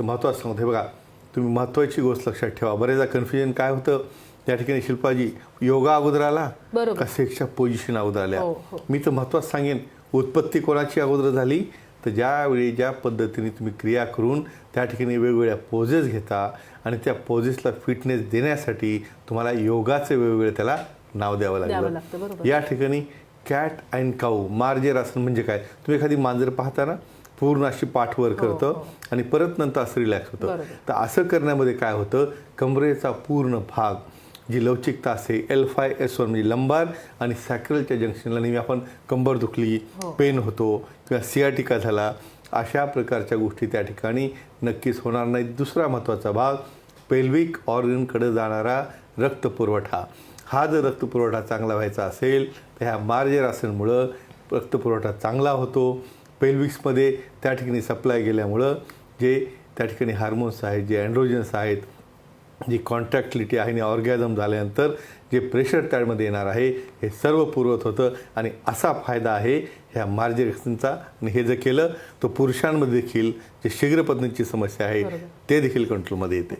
जास्त महत्त्वाचं सांगतो हे बघा. तुम्ही महत्त्वाची गोष्ट लक्षात ठेवा. बरेचदा कन्फ्युजन काय होतं? त्या ठिकाणी शिल्पाजी योगा अगोदर आला. का सेक्सच्या पोझिशन अगोदर आल्या? हो, हो. मी तर महत्त्वाचं सांगेन उत्पत्ती कोणाची अगोदर झाली? तर ज्यावेळी ज्या पद्धतीने तुम्ही क्रिया करून त्या ठिकाणी वेगवेगळ्या पोजेस घेता आणि त्या पोजेसला फिटनेस देण्यासाठी तुम्हाला योगाचे वेगवेगळे त्याला नाव द्यावं लागलं. या ठिकाणी कॅट अँड काऊ मार्जेर आसन म्हणजे काय? तुम्ही एखादी मांजर पाहता ना पूर्ण अशी पाठवर करतं आणि परत नंतर असं रिलॅक्स होतं. तर असं करण्यामध्ये काय होतं? कमरेचा पूर्ण भाग जी लवचिकता असते एल फाय एस वन म्हणजे लंबार आणि सॅक्रलच्या जंक्शनला नेहमी आपण कंबर दुखली पेन होतो किंवा सियाटिका झाला अशा प्रकारच्या गोष्टी त्या ठिकाणी नक्कीच होणार नाहीत. दुसरा महत्त्वाचा भाग पेल्विक ऑर्गनकडे जाणारा रक्तपुरवठा. हा जर रक्तपुरवठा चांगला व्हायचा असेल तर ह्या मार्जर आसनमुळं रक्तपुरवठा चांगला होतो. पेल्विक्समध्ये त्या ठिकाणी सप्लाय गेल्यामुळं जे त्या ठिकाणी हार्मोन्स आहेत जे अँड्रोजन्स आहेत जी कॉन्ट्रॅक्टिलिटी आहे आणि ऑर्गॅझम झाल्यानंतर जे प्रेशर त्यामध्ये येणार आहे हे सर्व पुरवत होतं आणि असा फायदा आहे ह्या मार्जेक्सनचा आणि हे जर केलं तर पुरुषांमध्ये देखील जे शीघ्रपत्नीची समस्या आहे. ते देखील कंट्रोलमध्ये येते.